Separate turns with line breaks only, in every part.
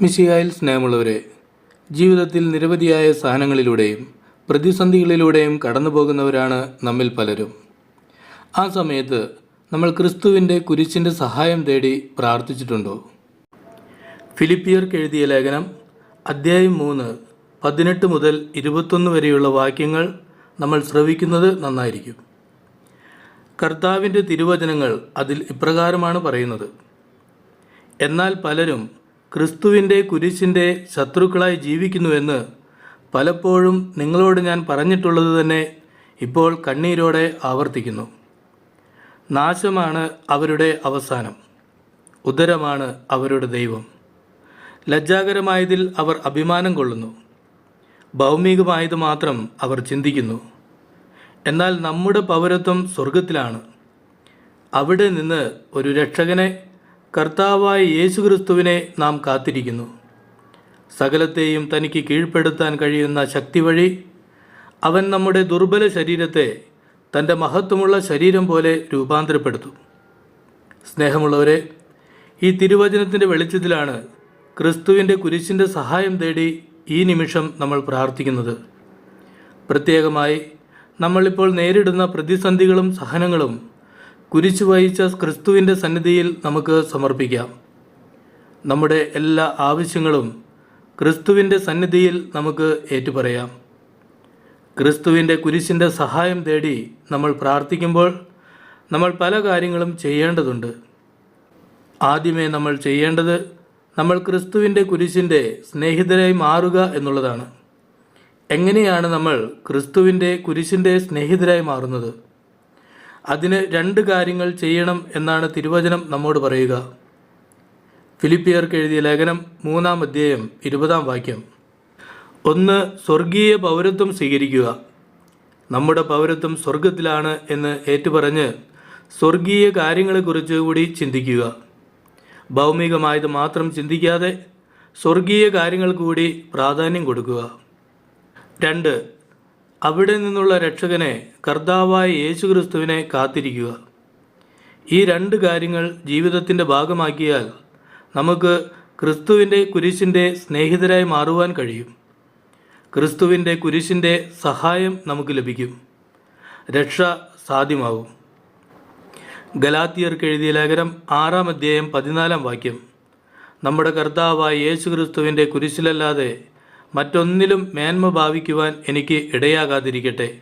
മിശിഹായിൽ സ്നേഹമുള്ളവരെ ജീവിതത്തിൽ നിരവധിയായ സഹനങ്ങളിലൂടെയും പ്രതിസന്ധികളിലൂടെയും കടന്നു പോകുന്നവരാണ് നമ്മിൽ പലരും. ആ സമയത്ത് നമ്മൾ ക്രിസ്തുവിന്റെ കുരിശിന്റെ സഹായം തേടി പ്രാർത്ഥിച്ചിട്ടുണ്ടോ? ഫിലിപ്പിയർക്ക് എഴുതിയ ലേഖനം അദ്ധ്യായം മൂന്ന് പതിനെട്ട് മുതൽ ഇരുപത്തൊന്ന് വരെയുള്ള വാക്യങ്ങൾ നമ്മൾ ശ്രവിക്കുന്നത് നന്നായിരിക്കും. കർത്താവിന്റെ തിരുവചനങ്ങൾ അതിൽ ഇപ്രകാരമാണ് പറയുന്നത്. എന്നാൽ പലരും ക്രിസ്തുവിന്റെ കുരിശിന്റെ ശത്രുക്കളായി ജീവിക്കുന്നുവെന്ന് പലപ്പോഴും നിങ്ങളോട് ഞാൻ പറഞ്ഞിട്ടുള്ളത് തന്നെ ഇപ്പോൾ കണ്ണീരോടെ ആവർത്തിക്കുന്നു. നാശമാണ് അവരുടെ അവസാനം. ഉദരമാണ് അവരുടെ ദൈവം. ലജ്ജാകരമായതിൽ അവർ അഭിമാനം കൊള്ളുന്നു. ഭൗമികമായത് മാത്രം അവർ ചിന്തിക്കുന്നു. എന്നാൽ നമ്മുടെ പൗരത്വം സ്വർഗത്തിലാണ് അവിടെ നിന്ന് ഒരു രക്ഷകനെ കർത്താവായ യേശുക്രിസ്തുവിനെ നാം കാത്തിരിക്കുന്നു. സകലത്തെയും തനിക്ക് കീഴ്പ്പെടുത്താൻ കഴിയുന്ന ശക്തി വഴി അവൻ നമ്മുടെ ദുർബല ശരീരത്തെ തന്റെ മഹത്വമുള്ള ശരീരം പോലെ രൂപാന്തരപ്പെടുത്തും. സ്നേഹമുള്ളവരെ ഈ തിരുവചനത്തിന്റെ വെളിച്ചത്തിലാണ് ക്രിസ്തുവിന്റെ കുരിശിന്റെ സഹായം തേടി ഈ നിമിഷം നമ്മൾ പ്രാർത്ഥിക്കുന്നത്. പ്രത്യേകമായി നമ്മളിപ്പോൾ നേരിടുന്ന പ്രതിസന്ധികളും സഹനങ്ങളും കുരിശു വഹിച്ച ക്രിസ്തുവിന്റെ സന്നിധിയിൽ നമുക്ക് സമർപ്പിക്കാം. നമ്മുടെ എല്ലാ ആവശ്യങ്ങളും ക്രിസ്തുവിന്റെ സന്നിധിയിൽ നമുക്ക് ഏറ്റുപറയാം. ക്രിസ്തുവിന്റെ കുരിശിന്റെ സഹായം തേടി നമ്മൾ പ്രാർത്ഥിക്കുമ്പോൾ നമ്മൾ പല കാര്യങ്ങളും ചെയ്യേണ്ടതുണ്ട്. ആദ്യമേ നമ്മൾ ചെയ്യേണ്ടത് നമ്മൾ ക്രിസ്തുവിന്റെ കുരിശിന്റെ സ്നേഹിതരായി മാറുക എന്നുള്ളതാണ്. എങ്ങനെയാണ് നമ്മൾ ക്രിസ്തുവിന്റെ കുരിശിന്റെ സ്നേഹിതരായി മാറുന്നത്? അതിന് രണ്ട് കാര്യങ്ങൾ ചെയ്യണം എന്നാണ് തിരുവചനം നമ്മോട് പറയുക. ഫിലിപ്പിയർക്ക് എഴുതിയ ലേഖനം മൂന്നാം അധ്യായം ഇരുപതാം വാക്യം. ഒന്ന് സ്വർഗീയ പൗരത്വം സ്വീകരിക്കുക. നമ്മുടെ പൗരത്വം സ്വർഗത്തിലാണ് എന്ന് ഏറ്റുപറഞ്ഞ് സ്വർഗീയ കാര്യങ്ങളെക്കുറിച്ച് കൂടി ചിന്തിക്കുക. ഭൗമികമായത് മാത്രം ചിന്തിക്കാതെ സ്വർഗീയ കാര്യങ്ങൾ കൂടി പ്രാധാന്യം കൊടുക്കുക. രണ്ട് അവിടെ നിന്നുള്ള രക്ഷകനെ കർത്താവായ യേശുക്രിസ്തുവിനെ കാത്തിരിക്കുക. ഈ രണ്ട് കാര്യങ്ങൾ ജീവിതത്തിന്റെ ഭാഗമാക്കിയാൽ നമുക്ക് ക്രിസ്തുവിന്റെ കുരിശിന്റെ സ്നേഹിതരായി മാറുവാൻ കഴിയും. ക്രിസ്തുവിന്റെ കുരിശിന്റെ സഹായം നമുക്ക് ലഭിക്കും. രക്ഷ സാധ്യമാവും. ഗലാത്തിയർക്ക് എഴുതിയ ലേഖനം ആറാം അധ്യായം പതിനാലാം വാക്യം. നമ്മുടെ കർത്താവായ യേശു ക്രിസ്തുവിന്റെ കുരിശിലല്ലാതെ മറ്റൊന്നിലും മേന്മ ഭാവിക്കുവാൻ എനിക്ക് ഇടയാകാതിരിക്കട്ടെ.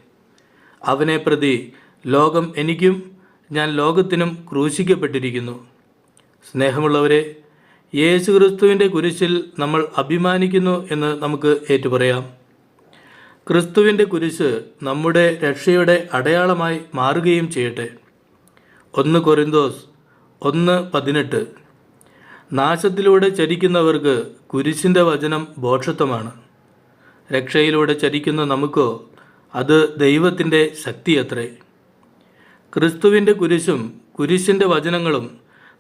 അവനെ പ്രതി ലോകം എനിക്കും ഞാൻ ലോകത്തിനും ക്രൂശിക്കപ്പെട്ടിരിക്കുന്നു. സ്നേഹമുള്ളവരെ യേശുക്രിസ്തുവിന്റെ കുരിശിൽ നമ്മൾ അഭിമാനിക്കുന്നു എന്ന് നമുക്ക് ഏറ്റുപറയാം. ക്രിസ്തുവിന്റെ കുരിശ് നമ്മുടെ രക്ഷയുടെ അടയാളമായി മാറുകയും ചെയ്യട്ടെ. ഒന്ന് കൊരിന്തോസ് ഒന്ന് പതിനെട്ട്. നാശത്തിലൂടെ ചരിക്കുന്നവർക്ക് കുരിശിന്റെ വചനം ബോക്ഷത്വമാണ് രക്ഷയിലൂടെ ചരിക്കുന്ന നമുക്കോ അത് ദൈവത്തിന്റെ ശക്തിയത്രേ. ക്രിസ്തുവിന്റെ കുരിശും കുരിശിന്റെ വചനങ്ങളും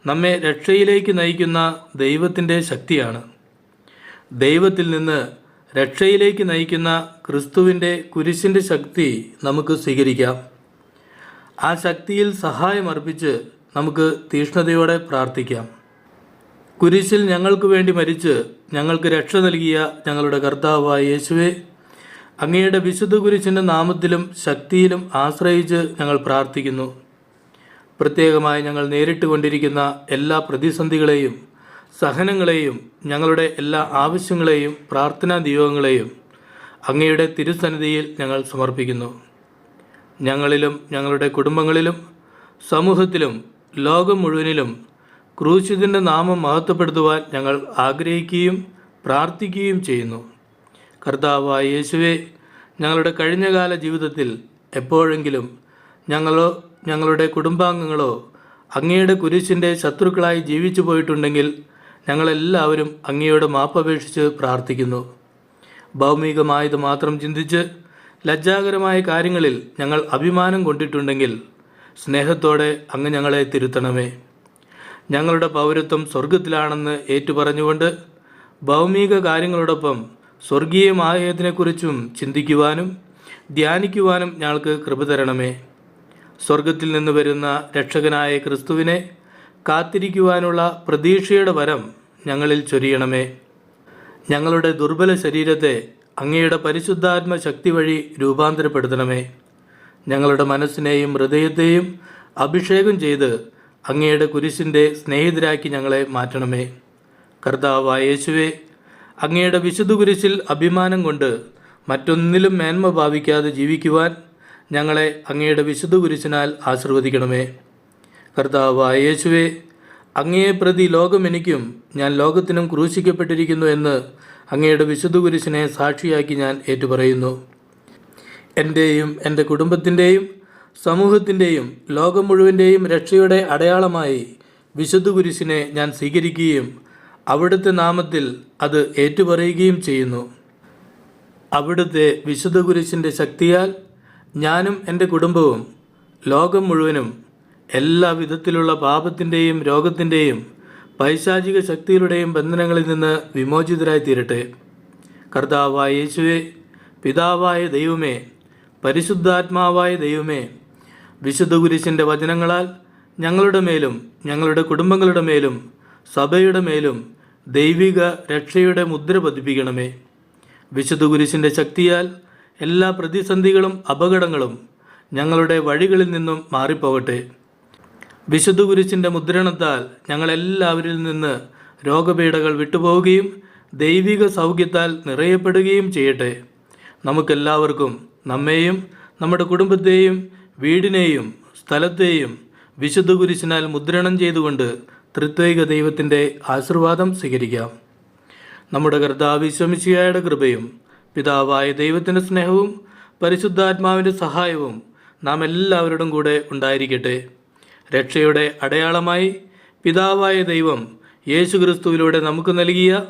നമ്മെ രക്ഷയിലേക്ക് നയിക്കുന്ന ദൈവത്തിന്റെ ശക്തിയാണ്. ദൈവത്തിൽ നിന്ന് രക്ഷയിലേക്ക് നയിക്കുന്ന ക്രിസ്തുവിന്റെ കുരിശിന്റെ ശക്തി നമുക്ക് സ്വീകരിക്കാം. ആ ശക്തിയിൽ സഹായം അർപ്പിച്ച് നമുക്ക് തീഷ്ണതയോടെ പ്രാർത്ഥിക്കാം. കുരിശിൽ ഞങ്ങൾക്ക് വേണ്ടി മരിച്ച് ഞങ്ങൾക്ക് രക്ഷ നൽകിയ ഞങ്ങളുടെ കർത്താവായ യേശുവെ അങ്ങയുടെ വിശുദ്ധ കുരിശിന്റെ നാമത്തിലും ശക്തിയിലും ആശ്രയിച്ച് ഞങ്ങൾ പ്രാർത്ഥിക്കുന്നു. പ്രത്യേകമായി ഞങ്ങൾ നേരിട്ട് കൊണ്ടിരിക്കുന്ന എല്ലാ പ്രതിസന്ധികളെയും സഹനങ്ങളെയും ഞങ്ങളുടെ എല്ലാ ആവശ്യങ്ങളെയും പ്രാർത്ഥനാ ദൈവങ്ങളെയും അങ്ങയുടെ തിരുസന്നിധിയിൽ ഞങ്ങൾ സമർപ്പിക്കുന്നു. ഞങ്ങളിലും ഞങ്ങളുടെ കുടുംബങ്ങളിലും സമൂഹത്തിലും ലോകം മുഴുവനിലും ക്രൂശിതിന്റെ നാമം മഹത്വപ്പെടുത്തുവാൻ ഞങ്ങൾ ആഗ്രഹിക്കുകയും പ്രാർത്ഥിക്കുകയും ചെയ്യുന്നു. കർത്താവായ യേശുവെ ഞങ്ങളുടെ കഴിഞ്ഞകാല ജീവിതത്തിൽ എപ്പോഴെങ്കിലും ഞങ്ങളോ ഞങ്ങളുടെ കുടുംബാംഗങ്ങളോ അങ്ങയുടെ കുരിശിന്റെ ശത്രുക്കളായി ജീവിച്ചു പോയിട്ടുണ്ടെങ്കിൽ ഞങ്ങളെല്ലാവരും അങ്ങയോട് മാപ്പപേക്ഷിച്ച് പ്രാർത്ഥിക്കുന്നു. ഭൗമികമായത് മാത്രം ചിന്തിച്ച് ലജ്ജാകരമായ കാര്യങ്ങളിൽ ഞങ്ങൾ അഭിമാനം കൊണ്ടിട്ടുണ്ടെങ്കിൽ സ്നേഹത്തോടെ അങ്ങ് ഞങ്ങളെ തിരുത്തണമേ. ഞങ്ങളുടെ പൗരത്വം സ്വർഗത്തിലാണെന്ന് ഏറ്റുപറഞ്ഞുകൊണ്ട് ഭൗമിക കാര്യങ്ങളോടൊപ്പം സ്വർഗീയമായതിനെക്കുറിച്ചും ചിന്തിക്കുവാനും ധ്യാനിക്കുവാനും ഞങ്ങൾക്ക് കൃപ തരണമേ. സ്വർഗത്തിൽ നിന്ന് വരുന്ന രക്ഷകനായ ക്രിസ്തുവിനെ കാത്തിരിക്കുവാനുള്ള പ്രതീക്ഷയുടെ വരം ഞങ്ങളിൽ ചൊരിയണമേ. ഞങ്ങളുടെ ദുർബല ശരീരത്തെ അങ്ങയുടെ പരിശുദ്ധാത്മ ശക്തി വഴി രൂപാന്തരപ്പെടുത്തണമേ. ഞങ്ങളുടെ മനസ്സിനെയും ഹൃദയത്തെയും അഭിഷേകം ചെയ്ത് അങ്ങയുടെ കുരിശിന്റെ സ്നേഹിതരാക്കി ഞങ്ങളെ മാറ്റണമേ. കർത്താവായ യേശുവേ അങ്ങയുടെ വിശുദ്ധ കുരിശിൽ അഭിമാനം കൊണ്ട് മറ്റൊന്നിലും മേന്മ ഭാവിക്കാതെ ജീവിക്കുവാൻ ഞങ്ങളെ അങ്ങയുടെ വിശുദ്ധ കുരിശിനാൽ ആശീർവദിക്കണമേ. കർത്താവായ യേശുവേ അങ്ങയെ പ്രതി ലോകം എനിക്കും ഞാൻ ലോകത്തിനും ക്രൂശിക്കപ്പെട്ടിരിക്കുന്നു എന്ന് അങ്ങയുടെ വിശുദ്ധ കുരിശിനെ സാക്ഷിയാക്കി ഞാൻ ഏറ്റുപറയുന്നു. എന്റെയും എന്റെ കുടുംബത്തിന്റെയും സമൂഹത്തിന്റെയും ലോകം മുഴുവന്റെയും രക്ഷയുടെ അടയാളമായി വിശുദ്ധ കുരിശിനെ ഞാൻ സ്വീകരിക്കുകയും അവിടുത്തെ നാമത്തിൽ അത് ഏറ്റുപറയുകയും ചെയ്യുന്നു. അവിടുത്തെ വിശുദ്ധ കുരിശിന്റെ ശക്തിയാൽ ഞാനും എന്റെ കുടുംബവും ലോകം മുഴുവനും എല്ലാ വിധത്തിലുള്ള പാപത്തിന്റെയും രോഗത്തിന്റെയും പൈശാചിക ശക്തികളുടെയും ബന്ധനങ്ങളിൽ നിന്ന് വിമോചിതരായി തീരട്ടെ. കർത്താവായ യേശുവേ പിതാവായ ദൈവമേ പരിശുദ്ധാത്മാവായ ദൈവമേ വിശുദ്ധ കുരിശിന്റെ വചനങ്ങളാൽ ഞങ്ങളുടെ മേലും ഞങ്ങളുടെ കുടുംബങ്ങളുടെ മേലും സഭയുടെ മേലും ദൈവിക രക്ഷയുടെ മുദ്ര പതിപ്പിക്കണമേ. വിശുദ്ധ കുരിശിന്റെ ശക്തിയാൽ എല്ലാ പ്രതിസന്ധികളും അപകടങ്ങളും ഞങ്ങളുടെ വഴികളിൽ നിന്നും മാറിപ്പോകട്ടെ. വിശുദ്ധ കുരിശിന്റെ മുദ്രണത്താൽ ഞങ്ങളെല്ലാവരിൽ നിന്ന് രോഗപീഠകൾ വിട്ടുപോവുകയും ദൈവിക സൗഖ്യത്താൽ നിറയപ്പെടുകയും ചെയ്യട്ടെ. നമുക്കെല്ലാവർക്കും നമ്മെയും നമ്മുടെ കുടുംബത്തെയും വീടിനെയും സ്ഥലത്തെയും വിശുദ്ധ കുരിശിനാൽ മുദ്രണം ചെയ്തുകൊണ്ട് ത്രിത്വൈക ദൈവത്തിന്റെ ആശീർവാദം സ്വീകരിക്കാം. നമ്മുടെ കർത്താവ് വിശ്വമിശിയായുടെ കൃപയും പിതാവായ ദൈവത്തിന്റെ സ്നേഹവും പരിശുദ്ധാത്മാവിന്റെ സഹായവും നാം എല്ലാവരോടും കൂടെ ഉണ്ടായിരിക്കട്ടെ. രക്ഷയുടെ അടയാളമായി പിതാവായ ദൈവം യേശു ക്രിസ്തുവിലൂടെ നമുക്ക് നൽകിയ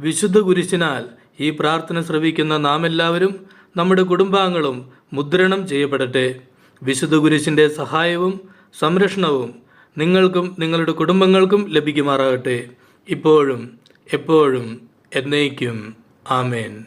വിശുദ്ധ കുരിശിനാൽ ഈ പ്രാർത്ഥന ശ്രവിക്കുന്ന നാം എല്ലാവരും നമ്മുടെ കുടുംബാംഗങ്ങളും മുദ്രണം ചെയ്യപ്പെടട്ടെ. വിശുദ്ധ കുരിശിന്റെ സഹായവും സംരക്ഷണവും നിങ്ങൾക്കും നിങ്ങളുടെ കുടുംബങ്ങൾക്കും ലഭിക്കുമാറാകട്ടെ. ഇപ്പോഴും എപ്പോഴും എന്നേക്കും. ആമേൻ.